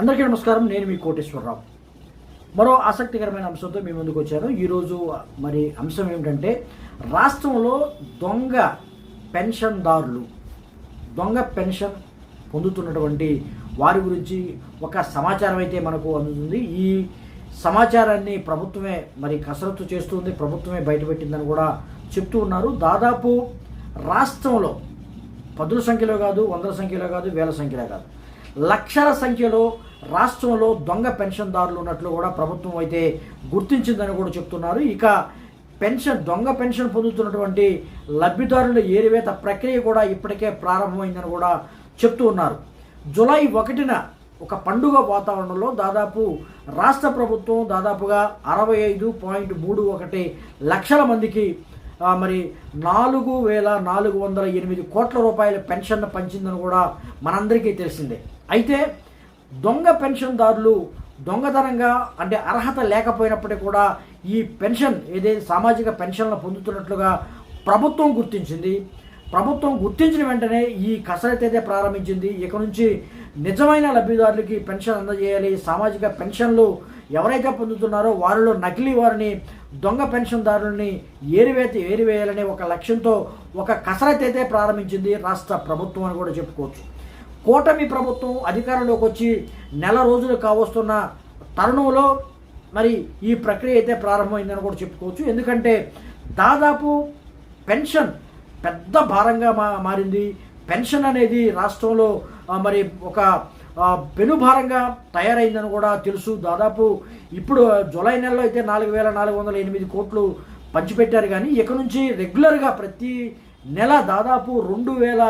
అందరికీ నమస్కారం నేను మీ కోటేశ్వరరావు. మరో ఆసక్తికరమైన అంశంతో మీ ముందుకు వచ్చాను. ఈరోజు మరి అంశం ఏమిటంటే రాష్ట్రంలో దొంగ పెన్షన్దారులు దొంగ పెన్షన్ పొందుతున్నటువంటి వారి గురించి ఒక సమాచారం అయితే మనకు అందుతుంది. ఈ సమాచారాన్ని ప్రభుత్వమే మరి కసరత్తు చేస్తుంది ప్రభుత్వమే బయటపెట్టిందని కూడా చెప్తూ ఉన్నారు. దాదాపు రాష్ట్రంలో పదుల సంఖ్యలో కాదు వందల సంఖ్యలో కాదు వేల సంఖ్యలో కాదు లక్షల సంఖ్యలో రాష్ట్రంలో దొంగ పెన్షన్దారులు ఉన్నట్లు కూడా ప్రభుత్వం అయితే గుర్తించిందని కూడా చెప్తున్నారు. ఇక పెన్షన్ దొంగ పెన్షన్ పొందుతున్నటువంటి లబ్ధిదారుల ఏరివేత ప్రక్రియ కూడా ఇప్పటికే ప్రారంభమైందని కూడా చెప్తూ ఉన్నారు. జులై ఒకటిన ఒక పండుగ వాతావరణంలో దాదాపు రాష్ట్ర ప్రభుత్వం దాదాపుగా అరవై ఐదు పాయింట్ మూడు ఒకటి లక్షల మందికి మరి నాలుగు వేల నాలుగు వందల ఎనిమిది కోట్ల రూపాయల పెన్షన్ పంచిందని కూడా మనందరికీ తెలిసిందే. అయితే దొంగ పెన్షన్దారులు దొంగతనంగా అంటే అర్హత లేకపోయినప్పటికీ కూడా ఈ పెన్షన్ ఏదైతే సామాజిక పెన్షన్లు పొందుతున్నట్లుగా ప్రభుత్వం గుర్తించింది. ప్రభుత్వం గుర్తించిన వెంటనే ఈ కసరత్ అయితే ప్రారంభించింది. ఇక నుంచి నిజమైన లబ్ధిదారులకి పెన్షన్ అందజేయాలి. సామాజిక పెన్షన్లు ఎవరైతే పొందుతున్నారో వారిలో నకిలీ వారిని దొంగ పెన్షన్దారులని ఏరివేత ఏరివేయాలనే ఒక లక్ష్యంతో ఒక కసరత్ అయితే ప్రారంభించింది రాష్ట్ర ప్రభుత్వం అని కూడా చెప్పుకోవచ్చు. కూటమి ప్రభుత్వం అధికారంలోకి వచ్చి నెల రోజులు కావస్తున్న తరుణంలో మరి ఈ ప్రక్రియ అయితే ప్రారంభమైందని కూడా చెప్పుకోవచ్చు. ఎందుకంటే దాదాపు పెన్షన్ పెద్ద భారంగా మా మారింది. పెన్షన్ అనేది రాష్ట్రంలో మరి ఒక పెనుభారంగా తయారైందని కూడా తెలుసు. దాదాపు ఇప్పుడు జూలై నెలలో అయితే నాలుగు వేల నాలుగు వందల ఎనిమిది కోట్లు పంచిపెట్టారు. కానీ ఇక నుంచి రెగ్యులర్గా ప్రతి నెల దాదాపు రెండు వేల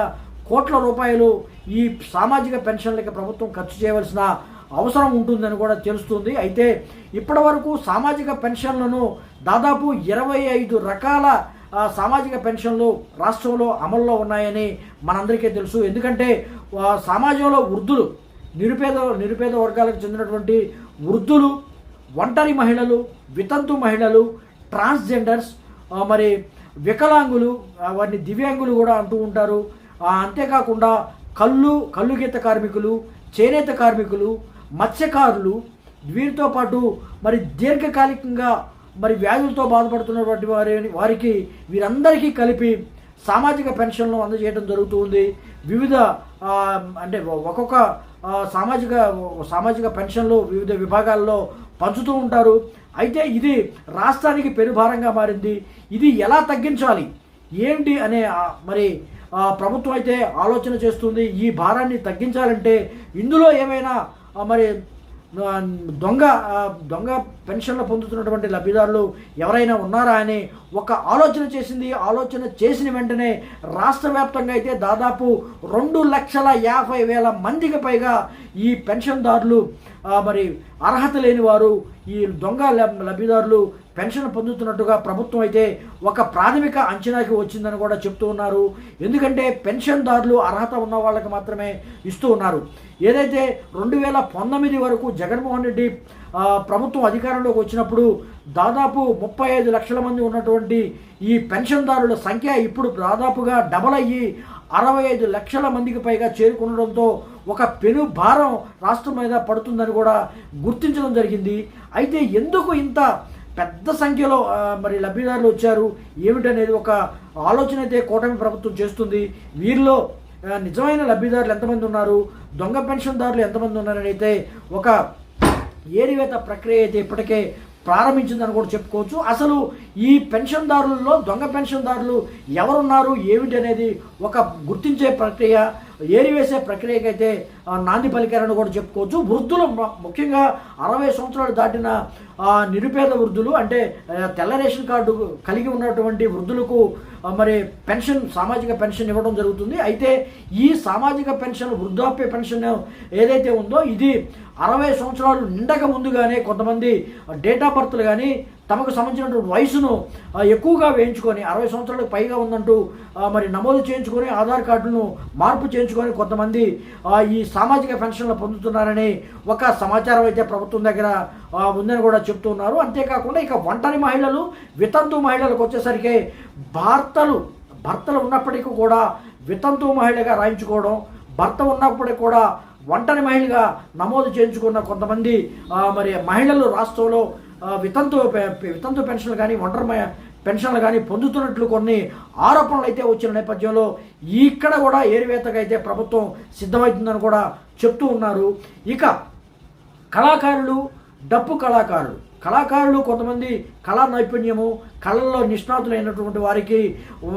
కోట్ల రూపాయలు ఈ సామాజిక పెన్షన్లకి ప్రభుత్వం ఖర్చు చేయవలసిన అవసరం ఉంటుందని కూడా తెలుస్తుంది. అయితే ఇప్పటి వరకు సామాజిక పెన్షన్లను దాదాపు ఇరవై ఐదు రకాల సామాజిక పెన్షన్లు రాష్ట్రంలో అమల్లో ఉన్నాయని మనందరికీ తెలుసు. ఎందుకంటే సమాజంలో వృద్ధులు నిరుపేద నిరుపేద వర్గాలకు చెందినటువంటి వృద్ధులు ఒంటరి మహిళలు వితంతు మహిళలు ట్రాన్స్జెండర్స్ మరి వికలాంగులు వారిని దివ్యాంగులు కూడా అంటూ ఉంటారు. అంతేకాకుండా కళ్ళు కళ్ళు గీత కార్మికులు చేనేత కార్మికులు మత్స్యకారులు వీరితో పాటు మరి దీర్ఘకాలికంగా మరి వ్యాధులతో బాధపడుతున్నటువంటి వారి వారికి వీరందరికీ కలిపి సామాజిక పెన్షన్లు అందజేయడం జరుగుతుంది. వివిధ అంటే ఒక్కొక్క సామాజిక సామాజిక పెన్షన్లు వివిధ విభాగాల్లో పంచుతూ ఉంటారు. అయితే ఇది రాష్ట్రానికి పెనుభారంగా మారింది. ఇది ఎలా తగ్గించాలి? ఏంటి అనే మరి ప్రభుత్వం అయితే ఆలోచన చేస్తుంది. ఈ భారాన్ని తగ్గించాలంటే ఇందులో ఏమైనా మరి దొంగ దొంగ పెన్షన్లు పొందుతున్నటువంటి లబ్ధిదారులు ఎవరైనా ఉన్నారా అని ఒక ఆలోచన చేసింది. ఆలోచన చేసిన వెంటనే రాష్ట్ర వ్యాప్తంగా అయితే దాదాపు రెండు లక్షల యాభై వేల మందికి పైగా ఈ పెన్షన్దారులు మరి అర్హత లేని వారు ఈ దొంగ లబ్- లబ్ధిదారులు పెన్షన్ పొందుతున్నట్టుగా ప్రభుత్వం అయితే ఒక ప్రాథమిక అంచనాకి వచ్చిందని కూడా చెప్తూ ఉన్నారు. ఎందుకంటే పెన్షన్దారులు అర్హత ఉన్న వాళ్ళకి మాత్రమే ఇస్తూ ఉన్నారు. ఏదైతే రెండు వేల పంతొమ్మిది వరకు జగన్మోహన్ రెడ్డి ప్రభుత్వం అధికారంలోకి వచ్చినప్పుడు దాదాపు ముప్పై ఐదు లక్షల మంది ఉన్నటువంటి ఈ పెన్షన్దారుల సంఖ్య ఇప్పుడు దాదాపుగా డబల్ అయ్యి అరవై ఐదు లక్షల మందికి పైగా చేరుకుండడంతో ఒక పెను భారం రాష్ట్రం మీద పడుతుందని కూడా గుర్తించడం జరిగింది. అయితే ఎందుకు ఇంత పెద్ద సంఖ్యలో మరి లబ్ధిదారులు వచ్చారు. ఏమిటనేది ఒక ఆలోచన అయితే కూటమి ప్రభుత్వం చేస్తుంది. వీరిలో నిజమైన లబ్ధిదారులు ఎంతమంది ఉన్నారు? దొంగ పెన్షన్దారులు ఎంతమంది ఉన్నారని అయితే ఒక ఏరివేత ప్రక్రియ అయితే ఇప్పటికే ప్రారంభించిందని కూడా చెప్పుకోవచ్చు. అసలు ఈ పెన్షన్దారుల్లో దొంగ పెన్షన్దారులు ఎవరున్నారు? ఏమిటి అనేది ఒక గుర్తించే ప్రక్రియ. ఏరివేసే ప్రక్రియకైతే నాంది పలికారని కూడా చెప్పుకోవచ్చు. వృద్ధులు ముఖ్యంగా అరవై సంవత్సరాలు దాటిన నిరుపేద వృద్ధులు అంటే తెల్ల రేషన్ కార్డు కలిగి ఉన్నటువంటి వృద్ధులకు మరి పెన్షన్ సామాజిక పెన్షన్ ఇవ్వడం జరుగుతుంది. అయితే ఈ సామాజిక పెన్షన్ వృద్ధాప్య పెన్షన్ ఏదైతే ఉందో ఇది అరవై సంవత్సరాలు నిండక ముందుగానే కొంతమంది డేట్ ఆఫ్ బర్త్లు కానీ తమకు సంబంధించినటువంటి వయసును ఎక్కువగా వేయించుకొని అరవై సంవత్సరాలకు పైగా ఉందంటూ మరి నమోదు చేయించుకొని ఆధార్ కార్డును మార్పు చేయించుకొని కొంతమంది ఈ సామాజిక పెన్షన్లు పొందుతున్నారని ఒక సమాచారం అయితే ప్రభుత్వం దగ్గర ఉందని కూడా చెప్తున్నారు అంతేకాకుండా ఇక ఒంటరి మహిళలు వితంతు మహిళలకు వచ్చేసరికి భర్తలు భర్తలు ఉన్నప్పటికీ కూడా వితంతు మహిళగా రాయించుకోవడం భర్త ఉన్నప్పటికీ కూడా ఒంటరి మహిళగా నమోదు చేయించుకున్న కొంతమంది మరి మహిళలు రాష్ట్రంలో వితంతు వితంతు పెన్షన్లు కానీ ఒంటరి పెన్షన్లు కానీ పొందుతున్నట్లు కొన్ని ఆరోపణలు అయితే వచ్చిన నేపథ్యంలో ఇక్కడ కూడా ఏరివేతగా అయితే ప్రభుత్వం సిద్ధమవుతుందని కూడా చెప్తూ ఉన్నారు. ఇక కళాకారులు డప్పు కళాకారులు. కళాకారులు కొంతమంది కళా నైపుణ్యము కళల్లో నిష్ణాతులైనటువంటి వారికి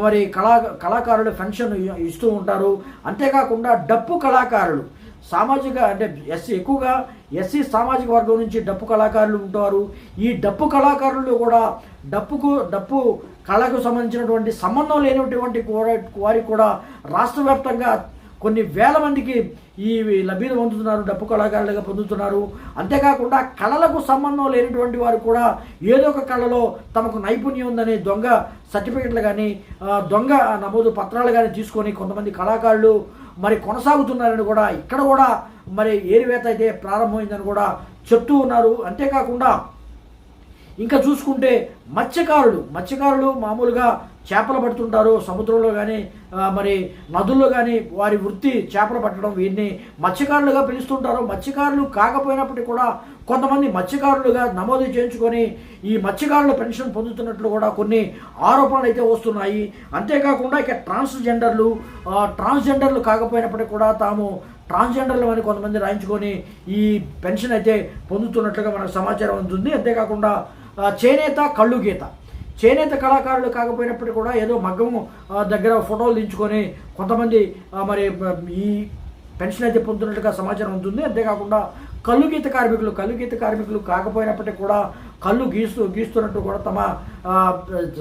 మరి కళా కళాకారులు పెన్షన్ ఇస్తూ ఉంటారు. అంతేకాకుండా డప్పు కళాకారులు. సామాజిక అంటే ఎస్సీ ఎక్కువగా ఎస్సీ సామాజిక వర్గం నుంచి డప్పు కళాకారులు ఉంటారు. ఈ డప్పు కళాకారులు కూడా డప్పుకు డప్పు కళకు సంబంధించినటువంటి సంబంధం లేనటువంటి వారికి కూడా రాష్ట్ర వ్యాప్తంగా కొన్ని వేల మందికి ఈ లబ్ధిని పొందుతున్నారు డప్పు కళాకారులుగా పొందుతున్నారు. అంతేకాకుండా కళలకు సంబంధం లేనటువంటి వారు కూడా ఏదో ఒక కళలో తమకు నైపుణ్యం ఉందని దొంగ సర్టిఫికెట్లు కానీ దొంగ నమోదు పత్రాలు కానీ తీసుకొని కొంతమంది కళాకారులు మరి కొనసాగుతున్నారని కూడా ఇక్కడ కూడా మరి ఏరివేత అయితే ప్రారంభమైందని కూడా చెప్తూ ఉన్నారు. అంతేకాకుండా ఇంకా చూసుకుంటే మత్స్యకారులు మత్స్యకారులు మామూలుగా చేపలు పడుతుంటారు సముద్రంలో కానీ మరి నదుల్లో కానీ వారి వృత్తి చేపలు పట్టడం వీరిని మత్స్యకారులుగా పిలుస్తుంటారు. మత్స్యకారులు కాకపోయినప్పటికీ కూడా కొంతమంది మత్స్యకారులుగా నమోదు చేయించుకొని ఈ మత్స్యకారుల పెన్షన్ పొందుతున్నట్లు కూడా కొన్ని ఆరోపణలు అయితే వస్తున్నాయి. అంతేకాకుండా ఇక ట్రాన్స్జెండర్లు ట్రాన్స్జెండర్లు కాకపోయినప్పటికీ కూడా తాము ట్రాన్స్జెండర్లు అని కొంతమంది రాయించుకొని ఈ పెన్షన్ అయితే పొందుతున్నట్లుగా మనకు సమాచారం ఉంటుంది అంతేకాకుండా చేనేత కళ్ళు గీత. చేనేత కళాకారులు కాకపోయినప్పటికీ కూడా ఏదో మగ్గము దగ్గర ఫోటోలు దించుకొని కొంతమంది మరి ఈ పెన్షన్ అయితే పొందుతున్నట్టుగా సమాచారం ఉంటుంది. అంతేకాకుండా కళ్ళు గీత కార్మికులు కళ్ళు గీత కార్మికులు కాకపోయినప్పటికీ కూడా కళ్ళు గీస్తూ గీస్తున్నట్టు కూడా తమ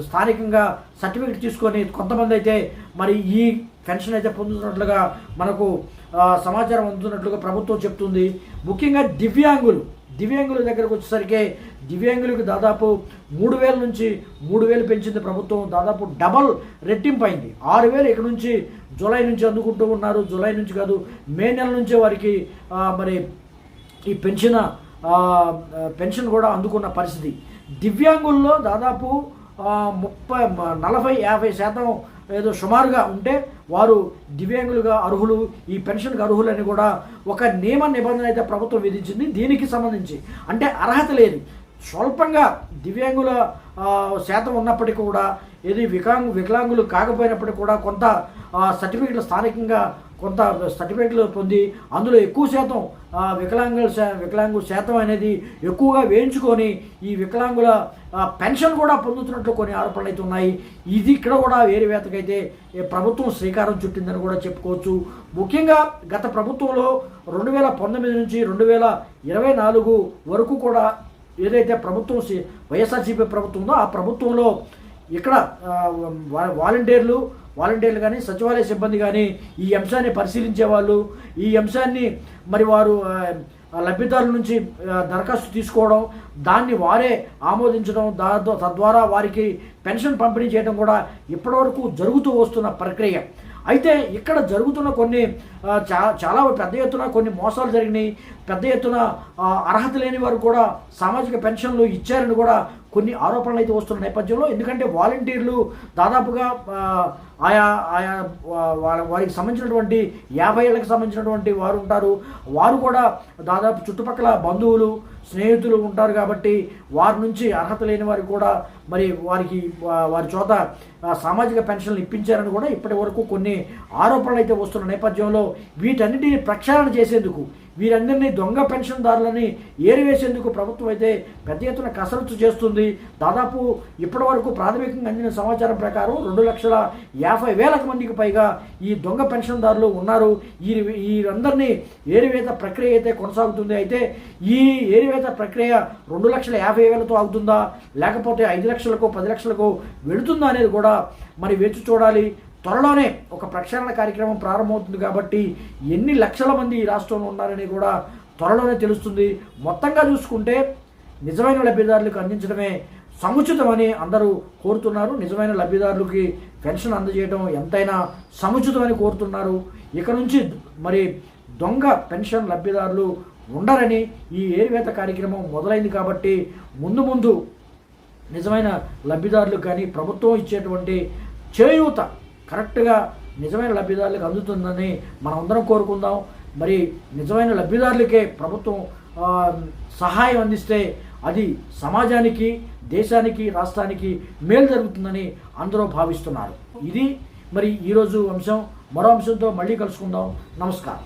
స్థానికంగా సర్టిఫికెట్ తీసుకొని కొంతమంది అయితే మరి ఈ పెన్షన్ అయితే పొందుతున్నట్లుగా మనకు సమాచారం అందుతున్నట్లుగా ప్రభుత్వం చెప్తుంది. ముఖ్యంగా దివ్యాంగులు. దివ్యాంగుల దగ్గరకు వచ్చేసరికి దివ్యాంగులకు దాదాపు మూడు వేల నుంచి మూడు వేలు పెంచింది ప్రభుత్వం. దాదాపు డబల్ రెట్టింపు అయింది. ఆరు వేలు ఇక్కడ నుంచి జూలై నుంచి అందుకుంటూ ఉన్నారు. జూలై నుంచి కాదు మే నెల నుంచే వారికి మరి ఈ పెన్షన్ పెన్షన్ కూడా అందుకున్న పరిస్థితి. దివ్యాంగుల్లో దాదాపు ముప్పై నలభై యాభై శాతం ఏదో సుమారుగా ఉంటే వారు దివ్యాంగులుగా అర్హులు ఈ పెన్షన్కి అర్హులని కూడా ఒక నియమ నిబంధన అయితే ప్రభుత్వం విధించింది. దీనికి సంబంధించి అంటే అర్హత లేదు. స్వల్పంగా దివ్యాంగుల శాతం ఉన్నప్పటికీ కూడా ఏది వికలాంగు వికలాంగులు కాకపోయినప్పటికీ కూడా కొంత సర్టిఫికెట్లు స్థానికంగా కొంత సర్టిఫికెట్లు పొంది అందులో ఎక్కువ శాతం వికలాంగుల వికలాంగుల శాతం అనేది ఎక్కువగా వేయించుకొని ఈ వికలాంగుల పెన్షన్ కూడా పొందుతున్నట్లు కొన్ని ఆరోపణలు అయితే ఉన్నాయి. ఇది ఇక్కడ కూడా వేరు వేతకైతే ప్రభుత్వం శ్రీకారం చుట్టిందని కూడా చెప్పుకోవచ్చు. ముఖ్యంగా గత ప్రభుత్వంలో రెండు వేల పంతొమ్మిది నుంచి రెండు వేల ఇరవై నాలుగు వరకు కూడా ఏదైతే ప్రభుత్వం వైఎస్ఆర్సీపీ ప్రభుత్వం ఉందో ఆ ప్రభుత్వంలో ఇక్కడ వాలంటీర్లు వాలంటీర్లు కానీ సచివాలయ సిబ్బంది కానీ ఈ అంశాన్ని పరిశీలించే వాళ్ళు ఈ అంశాన్ని మరి వారు లబ్ధిదారుల నుంచి దరఖాస్తు తీసుకోవడం దాన్ని వారే ఆమోదించడం దాంతో తద్వారా వారికి పెన్షన్ పంపిణీ చేయడం కూడా ఇప్పటివరకు జరుగుతూ వస్తున్న ప్రక్రియ. అయితే ఇక్కడ జరుగుతున్న కొన్ని చా చాలా పెద్ద ఎత్తున కొన్ని మోసాలు జరిగినాయి. పెద్ద ఎత్తున అర్హత లేని వారు కూడా సామాజిక పెన్షన్లు ఇచ్చారని కూడా కొన్ని ఆరోపణలు అయితే వస్తున్న నేపథ్యంలో. ఎందుకంటే వాలంటీర్లు దాదాపుగా ఆయా ఆయా వాళ్ళ వారికి సంబంధించినటువంటి యాభై ఏళ్ళకి సంబంధించినటువంటి వారు ఉంటారు. వారు కూడా దాదాపు చుట్టుపక్కల బంధువులు స్నేహితులు ఉంటారు కాబట్టి వారి నుంచి అర్హత లేని వారికి కూడా మరి వారికి వారి చోత సామాజిక పెన్షన్లు ఇప్పించారని కూడా ఇప్పటి వరకు కొన్ని ఆరోపణలు అయితే వస్తున్న నేపథ్యంలో వీటన్నిటిని ప్రక్షాళన చేసేందుకు వీరందరినీ దొంగ పెన్షన్దారులని ఏరివేసేందుకు ప్రభుత్వం అయితే పెద్ద ఎత్తున కసరత్తు చేస్తుంది. దాదాపు ఇప్పటి వరకు ప్రాథమికంగా అందిన సమాచారం ప్రకారం రెండు లక్షల యాభై వేలకు మందికి పైగా ఈ దొంగ పెన్షన్దారులు ఉన్నారు. ఈ వీరందరినీ ఏరివేత ప్రక్రియ అయితే కొనసాగుతుంది. అయితే ఈ ఏరివేత ప్రక్రియ రెండు లక్షల యాభై వేలతో అవుతుందా? లేకపోతే ఐదు లక్షలకు పది లక్షలకు వెళుతుందా అనేది కూడా మరి వేచి చూడాలి. త్వరలోనే ఒక ప్రక్షాళన కార్యక్రమం ప్రారంభమవుతుంది కాబట్టి ఎన్ని లక్షల మంది ఈ రాష్ట్రంలో ఉన్నారని కూడా త్వరలోనే తెలుస్తుంది. మొత్తంగా చూసుకుంటే నిజమైన లబ్ధిదారులకు అందించడమే సముచితమని అందరూ కోరుతున్నారు. నిజమైన లబ్ధిదారులకి పెన్షన్ అందజేయడం ఎంతైనా సముచితమని కోరుతున్నారు. ఇక నుంచి మరి దొంగ పెన్షన్ లబ్ధిదారులు ఉండరని ఈ ఏరివేత కార్యక్రమం మొదలైంది కాబట్టి ముందు ముందు నిజమైన లబ్ధిదారులకు కానీ ప్రభుత్వం ఇచ్చేటువంటి చేయూత కరెక్ట్గా నిజమైన లబ్ధిదారులకు అందుతుందని మనం అందరం కోరుకుందాం. మరి నిజమైన లబ్ధిదారులకే ప్రభుత్వం సహాయం అందిస్తే అది సమాజానికి దేశానికి రాష్ట్రానికి మేలు జరుగుతుందని అందరూ భావిస్తున్నారు. ఇది మరి ఈరోజు అంశం. మరో అంశంతో మళ్ళీ కలుసుకుందాం. నమస్కారం.